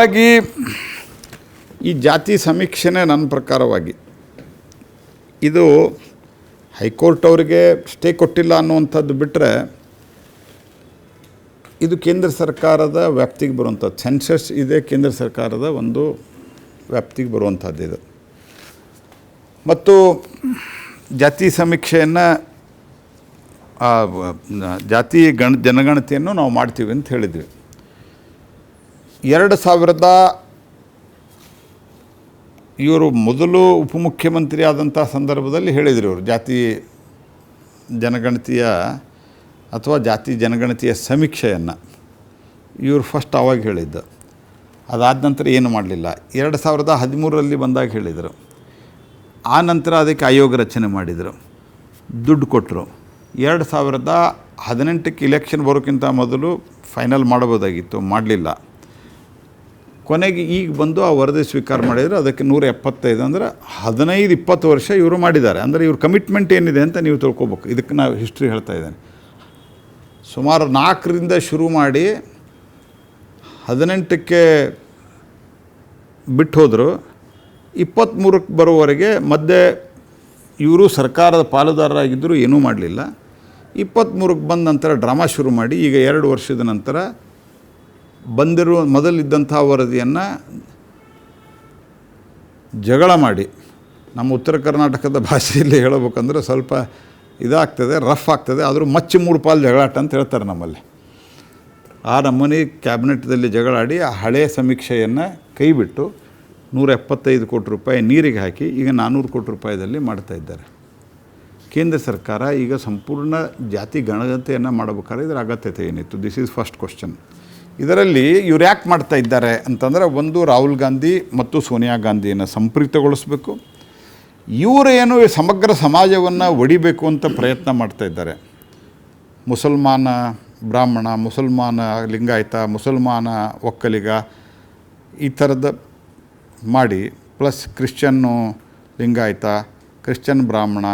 ಹಾಗಾಗಿ ಈ ಜಾತಿ ಸಮೀಕ್ಷೆನೇ ನನ್ನ ಪ್ರಕಾರವಾಗಿ. ಇದು ಹೈಕೋರ್ಟ್ ಅವರಿಗೆ ಸ್ಟೇ ಕೊಟ್ಟಿಲ್ಲ ಅನ್ನುವಂಥದ್ದು ಬಿಟ್ಟರೆ ಇದು ಕೇಂದ್ರ ಸರ್ಕಾರದ ವ್ಯಾಪ್ತಿಗೆ ಬರುವಂಥದ್ದು ಸೆನ್ಸಸ್ ಇದೆ ಕೇಂದ್ರ ಸರ್ಕಾರದ ಒಂದು ವ್ಯಾಪ್ತಿಗೆ ಬರುವಂಥದ್ದು ಇದು. ಮತ್ತು ಜಾತಿ ಸಮೀಕ್ಷೆಯನ್ನು ಜಾತಿ ಗಣ, ಜನಗಣತಿಯನ್ನು ನಾವು ಮಾಡ್ತೀವಿ ಅಂತ ಹೇಳಿದ್ವಿ. ಎರಡು ಸಾವಿರದ ಇವರು ಮೊದಲು ಉಪಮುಖ್ಯಮಂತ್ರಿ ಆದಂಥ ಸಂದರ್ಭದಲ್ಲಿ ಹೇಳಿದರು ಇವರು, ಜಾತಿ ಜನಗಣತಿಯ ಅಥವಾ ಜಾತಿ ಜನಗಣತಿಯ ಸಮೀಕ್ಷೆಯನ್ನು. ಇವರು ಫಸ್ಟ್ ಆವಾಗ ಹೇಳಿದ್ದು. ಅದಾದ ನಂತರ ಏನು ಮಾಡಲಿಲ್ಲ. ಎರಡು ಸಾವಿರದ ಹದಿಮೂರರಲ್ಲಿ ಬಂದಾಗ ಹೇಳಿದರು. ಆ ನಂತರ ಅದಕ್ಕೆ ಆಯೋಗ ರಚನೆ ಮಾಡಿದರು. ದುಡ್ಡು ಕೊಟ್ಟರು ಎರಡು ಸಾವಿರದ ಹದಿನೆಂಟಕ್ಕೆ ಇಲೆಕ್ಷನ್ ಬರೋಕ್ಕಿಂತ ಮೊದಲು ಫೈನಲ್ ಮಾಡಬೋದಾಗಿತ್ತು ಮಾಡಲಿಲ್ಲ. ಕೊನೆಗೆ ಈಗ ಬಂದು ಆ ವರದಿ ಸ್ವೀಕಾರ ಮಾಡಿದರೆ ಅದಕ್ಕೆ ನೂರ ಎಪ್ಪತ್ತೈದು ಅಂದರೆ ಹದಿನೈದು, ಇಪ್ಪತ್ತು ವರ್ಷ ಇವರು ಮಾಡಿದ್ದಾರೆ. ಅಂದರೆ ಇವ್ರ ಕಮಿಟ್ಮೆಂಟ್ ಏನಿದೆ ಅಂತ ನೀವು ತಿಳ್ಕೊಬೇಕು. ಇದಕ್ಕೆ ನಾವು ಹಿಸ್ಟ್ರಿ ಹೇಳ್ತಾ ಇದ್ದೇನೆ. ಸುಮಾರು ನಾಲ್ಕರಿಂದ ಶುರು ಮಾಡಿ ಹದಿನೆಂಟಕ್ಕೆ ಬಿಟ್ಟು ಹೋದರು. ಇಪ್ಪತ್ತ್ಮೂರಕ್ಕೆ ಬರೋವರೆಗೆ ಮಧ್ಯೆ ಇವರು ಸರ್ಕಾರದ ಪಾಲುದಾರರಾಗಿದ್ದರೂ ಏನೂ ಮಾಡಲಿಲ್ಲ. ಇಪ್ಪತ್ತ್ಮೂರಕ್ಕೆ ಬಂದ ನಂತರ ಡ್ರಾಮಾ ಶುರು ಮಾಡಿ ಈಗ ಎರಡು ವರ್ಷದ ನಂತರ ಬಂದಿರುವ ಮೊದಲಿದ್ದಂಥ ವರದಿಯನ್ನು ಜಗಳ ಮಾಡಿ. ನಮ್ಮ ಉತ್ತರ ಕರ್ನಾಟಕದ ಭಾಷೆಯಲ್ಲಿ ಹೇಳಬೇಕಂದ್ರೆ ಸ್ವಲ್ಪ ಇದಾಗ್ತದೆ, ರಫ್ ಆಗ್ತದೆ, ಆದರೂ ಮಚ್ಚಿ ಮೂರು ಪಾಲು ಜಗಳಾಟ ಅಂತ ಹೇಳ್ತಾರೆ ನಮ್ಮಲ್ಲಿ. ಆ ನಮ್ಮನೆ ಕ್ಯಾಬಿನೆಟ್ದಲ್ಲಿ ಜಗಳಾಡಿ ಆ ಹಳೆಯ ಸಮೀಕ್ಷೆಯನ್ನು ಕೈಬಿಟ್ಟು ನೂರ ಎಪ್ಪತ್ತೈದು ಕೋಟಿ ರೂಪಾಯಿ ನೀರಿಗೆ ಹಾಕಿ ಈಗ ನಾನ್ನೂರು ಕೋಟಿ ರೂಪಾಯಿದಲ್ಲಿ ಮಾಡ್ತಾ ಇದ್ದಾರೆ. ಕೇಂದ್ರ ಸರ್ಕಾರ ಈಗ ಸಂಪೂರ್ಣ ಜಾತಿ ಗಣಗತೆಯನ್ನು ಮಾಡಬೇಕಾದ್ರೆ ಇದರ ಅಗತ್ಯತೆ ಏನಿತ್ತು? ದಿಸ್ ಈಸ್ ಫಸ್ಟ್ ಕ್ವಶನ್ ಇದರಲ್ಲಿ ಇವ್ರು ಯಾಕೆ ಮಾಡ್ತಾ ಇದ್ದಾರೆ ಅಂತಂದರೆ ಒಂದು ರಾಹುಲ್ ಗಾಂಧಿ ಮತ್ತು ಸೋನಿಯಾ ಗಾಂಧಿಯನ್ನು ಸಂಪೃಕ್ತಗೊಳಿಸಬೇಕು. ಇವರೇನು ಸಮಗ್ರ ಸಮಾಜವನ್ನು ಒಡಿಬೇಕು ಅಂತ ಪ್ರಯತ್ನ ಮಾಡ್ತಾ ಇದ್ದಾರೆ. ಮುಸಲ್ಮಾನ ಬ್ರಾಹ್ಮಣ, ಮುಸಲ್ಮಾನ ಲಿಂಗಾಯತ, ಮುಸಲ್ಮಾನ ಒಕ್ಕಲಿಗ ಈ ಥರದ ಮಾಡಿ, ಪ್ಲಸ್ ಕ್ರಿಶ್ಚಿಯನ್ನು ಲಿಂಗಾಯತ, ಕ್ರಿಶ್ಚಿಯನ್ ಬ್ರಾಹ್ಮಣ,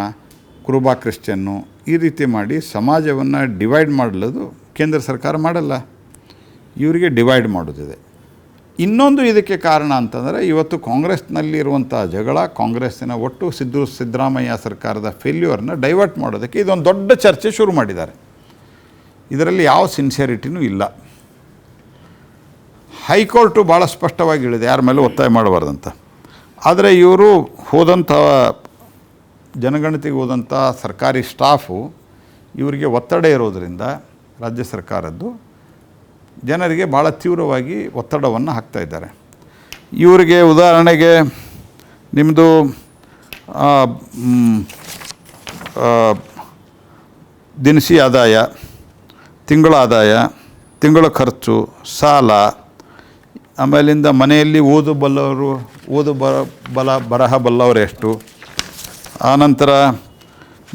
ಕುರುಬಾ ಕ್ರಿಶ್ಚಿಯನ್ನು ಈ ರೀತಿ ಮಾಡಿ ಸಮಾಜವನ್ನು ಡಿವೈಡ್ ಮಾಡಲದು ಕೇಂದ್ರ ಸರ್ಕಾರ ಮಾಡಲ್ಲ. ಇವರಿಗೆ ಡಿವೈಡ್ ಮಾಡೋದಿದೆ. ಇನ್ನೊಂದು ಇದಕ್ಕೆ ಕಾರಣ ಅಂತಂದರೆ ಇವತ್ತು ಕಾಂಗ್ರೆಸ್ನಲ್ಲಿ ಇರುವಂಥ ಜಗಳ, ಕಾಂಗ್ರೆಸ್ಸಿನ ಒಟ್ಟು ಸಿದ್ದು ಸಿದ್ದರಾಮಯ್ಯ ಸರ್ಕಾರದ ಫೇಲ್ಯೂರ್ನ ಡೈವರ್ಟ್ ಮಾಡೋದಕ್ಕೆ ಇದೊಂದು ದೊಡ್ಡ ಚರ್ಚೆ ಶುರು ಮಾಡಿದ್ದಾರೆ. ಇದರಲ್ಲಿ ಯಾವ ಸಿನ್ಸಿಯರಿಟಿನೂ ಇಲ್ಲ. ಹೈಕೋರ್ಟು ಭಾಳ ಸ್ಪಷ್ಟವಾಗಿ ಹೇಳಿದೆ, ಯಾರ ಮೇಲೂ ಒತ್ತಾಯ ಮಾಡಬಾರ್ದಂತ. ಆದರೆ ಇವರು ಹೋದಂಥ ಜನಗಣತಿಗೆ ಹೋದಂಥ ಸರ್ಕಾರಿ ಸ್ಟಾಫು ಇವರಿಗೆ ಒತ್ತಡ ಇರೋದರಿಂದ ರಾಜ್ಯ ಸರ್ಕಾರದ್ದು ಜನರಿಗೆ ಭಾಳ ತೀವ್ರವಾಗಿ ಒತ್ತಡವನ್ನು ಹಾಕ್ತಾ ಇದ್ದಾರೆ. ಇವರಿಗೆ ಉದಾಹರಣೆಗೆ ನಿಮ್ಮದು ದಿನಸಿ ಆದಾಯ, ತಿಂಗಳ ಆದಾಯ, ತಿಂಗಳ ಖರ್ಚು, ಸಾಲ, ಆಮೇಲಿಂದ ಮನೆಯಲ್ಲಿ ಓದು ಬಲ್ಲವರು, ಓದು ಬರ ಬಲ, ಬರಹ ಬಲ್ಲವರು ಎಷ್ಟು? ಆನಂತರ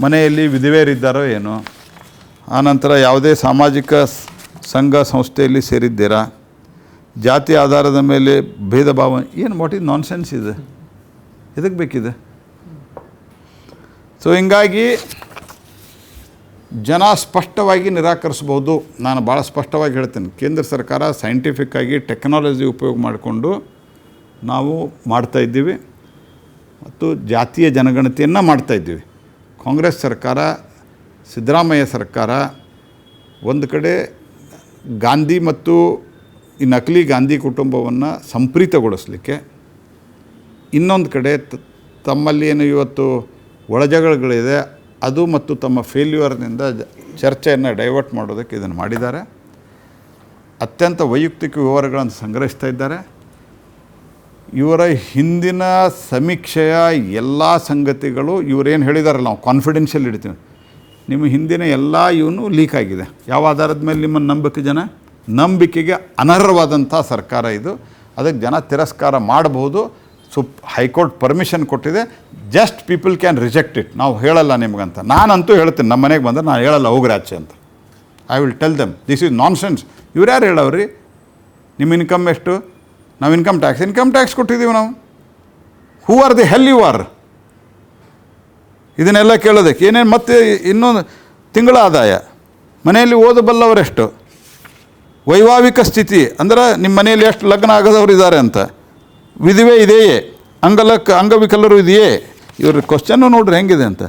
ಮನೆಯಲ್ಲಿ ವಿಧವೆಯರಿದ್ದಾರೋ ಏನು? ಆನಂತರ ಯಾವುದೇ ಸಾಮಾಜಿಕ ಸಂಘ ಸಂಸ್ಥೆಯಲ್ಲಿ ಸೇರಿದ್ದೀರಾ? ಜಾತಿ ಆಧಾರದ ಮೇಲೆ ಭೇದ ಭಾವ ಏನು ವಾಟ್ ಇಸ್ ನಾನ್ ಸೆನ್ಸ್ ಇದೆ? ಇದಕ್ಕೆ ಬೇಕಿದೆ? ಸೊ ಹಿಂಗಾಗಿ ಜನ ಸ್ಪಷ್ಟವಾಗಿ ನಿರಾಕರಿಸ್ಬೋದು ನಾನು ಭಾಳ ಸ್ಪಷ್ಟವಾಗಿ ಹೇಳ್ತೇನೆ. ಕೇಂದ್ರ ಸರ್ಕಾರ ಸೈಂಟಿಫಿಕ್ ಆಗಿ ಟೆಕ್ನಾಲಜಿ ಉಪಯೋಗ ಮಾಡಿಕೊಂಡು ನಾವು ಮಾಡ್ತಾ ಇದ್ದೀವಿ. ಮತ್ತು ಜಾತಿಯ ಜನಗಣತಿಯನ್ನು ಮಾಡ್ತಾ ಇದ್ದೀವಿ. ಕಾಂಗ್ರೆಸ್ ಸರ್ಕಾರ, ಸಿದ್ದರಾಮಯ್ಯ ಸರ್ಕಾರ, ಒಂದು ಕಡೆ ಗಾಂಧಿ ಮತ್ತು ಈ ನಕಲಿ ಗಾಂಧಿ ಕುಟುಂಬವನ್ನು ಸಂಪ್ರೀತಗೊಳಿಸಲಿಕ್ಕೆ ಇನ್ನೊಂದು ಕಡೆ ತಮ್ಮಲ್ಲಿ ಏನು ಇವತ್ತು ಒಳಜಗಳಿದೆ ಅದು ಮತ್ತು ತಮ್ಮ ಫೇಲ್ಯೂರ್ನಿಂದ ಚರ್ಚೆಯನ್ನು ಡೈವರ್ಟ್ ಮಾಡೋದಕ್ಕೆ ಇದನ್ನು ಮಾಡಿದ್ದಾರೆ. ಅತ್ಯಂತ ವೈಯಕ್ತಿಕ ವಿವರಗಳನ್ನು ಸಂಗ್ರಹಿಸ್ತಾ ಇದ್ದಾರೆ. ಇವರ ಹಿಂದಿನ ಸಮೀಕ್ಷೆಯ ಎಲ್ಲ ಸಂಗತಿಗಳು, ಇವರೇನು ಹೇಳಿದಾರಲ್ಲ, ನಾವು ಕಾನ್ಫಿಡೆನ್ಷಿಯಲ್ ಇಡ್ತೀವಿ. ನಿಮ್ಮ ಹಿಂದಿನ ಎಲ್ಲ ಇವನು ಲೀಕ್ ಆಗಿದೆ. ಯಾವ ಆಧಾರದ ಮೇಲೆ ನಿಮ್ಮನ್ನು ನಂಬಿಕೆ ಜನ? ನಂಬಿಕೆಗೆ ಅನರ್ಹವಾದಂಥ ಸರ್ಕಾರ ಇದು. ಅದಕ್ಕೆ ಜನ ತಿರಸ್ಕಾರ ಮಾಡಬಹುದು. ಸುಪ್ ಹೈಕೋರ್ಟ್ ಪರ್ಮಿಷನ್ ಕೊಟ್ಟಿದೆ. Just people can reject it ನಾವು ಹೇಳಲ್ಲ ನಿಮಗಂತ. ನಾನಂತೂ ಹೇಳ್ತೀನಿ. ನಮ್ಮ ಮನೆಗೆ ಬಂದರೆ ನಾನು ಹೇಳಲ್ಲ ಹೋಗ್ರಾಚೆ ಅಂತ. I will tell them this is nonsense ಇವ್ರು ಯಾರು ಹೇಳವ್ರಿ? ನಿಮ್ಮ ಇನ್ಕಮ್ ಎಷ್ಟು? ನಾವು ಇನ್ಕಮ್ ಟ್ಯಾಕ್ಸ್ ಇನ್ಕಮ್ ಟ್ಯಾಕ್ಸ್ ಕೊಟ್ಟಿದ್ದೀವಿ ನಾವು. Who are the hell you are ಇದನ್ನೆಲ್ಲ ಕೇಳೋದಕ್ಕೆ ಏನೇನು ಮತ್ತೆ ಇನ್ನೊಂದು ತಿಂಗಳ ಆದಾಯ. ಮನೆಯಲ್ಲಿ ಓದಬಲ್ಲವರೆಷ್ಟು? ವೈವಾಹಿಕ ಸ್ಥಿತಿ, ಅಂದ್ರೆ ನಿಮ್ಮ ಮನೆಯಲ್ಲಿ ಎಷ್ಟು ಲಗ್ನ ಆಗದವರು ಇದ್ದಾರೆ ಅಂತ. ವಿಧಿವೆ ಇದೆಯೇ? ಅಂಗಲಕ್ಕ ಅಂಗವಿಕಲರು ಇದೆಯೇ? ಇವ್ರ ಕ್ವಶನ್ನು ನೋಡ್ರಿ ಹೆಂಗಿದೆ ಅಂತ.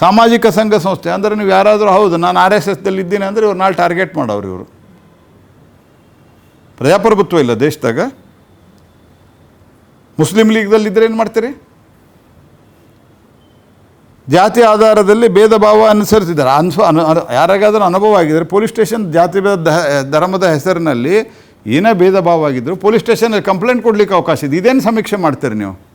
ಸಾಮಾಜಿಕ ಸಂಘ ಸಂಸ್ಥೆ, ಅಂದರೆ ನೀವು ಯಾರಾದರೂ ಹೌದು, ನಾನು ಆರ್ ಎಸ್ ಎಸ್ದಲ್ಲಿ ಇದ್ದೀನಿ ಅಂದರೆ ಇವ್ರು ನಾಳೆ ಟಾರ್ಗೆಟ್ ಮಾಡೋರು ಇವರು. ಪ್ರಜಾಪ್ರಭುತ್ವ ಇಲ್ಲ ದೇಶದಾಗ. ಮುಸ್ಲಿಂ ಲೀಗ್ದಲ್ಲಿ ಇದ್ದರೆ ಏನು ಮಾಡ್ತೀರಿ? ಜಾತಿ ಆಧಾರದಲ್ಲಿ ಭೇದ ಭಾವ ಅನುಸರಿಸಿದ್ದಾರೆ. ಅನ್ಸು ಅನು ಯಾರಿಗಾದರೂ ಅನುಭವ ಆಗಿದ್ದರೆ ಪೊಲೀಸ್ ಸ್ಟೇಷನ್ ಜಾತಿ ಭೇದ ಧರ್ಮದ ಹೆಸರಿನಲ್ಲಿ ಏನೇ ಭೇದ ಭಾವ ಆಗಿದ್ರು ಪೊಲೀಸ್ ಸ್ಟೇಷನಲ್ಲಿ ಕಂಪ್ಲೇಂಟ್ ಕೊಡಲಿಕ್ಕೆ ಅವಕಾಶ ಇದೆ. ಇದೇನು ಸಮೀಕ್ಷೆ ಮಾಡ್ತೀರಿ ನೀವು?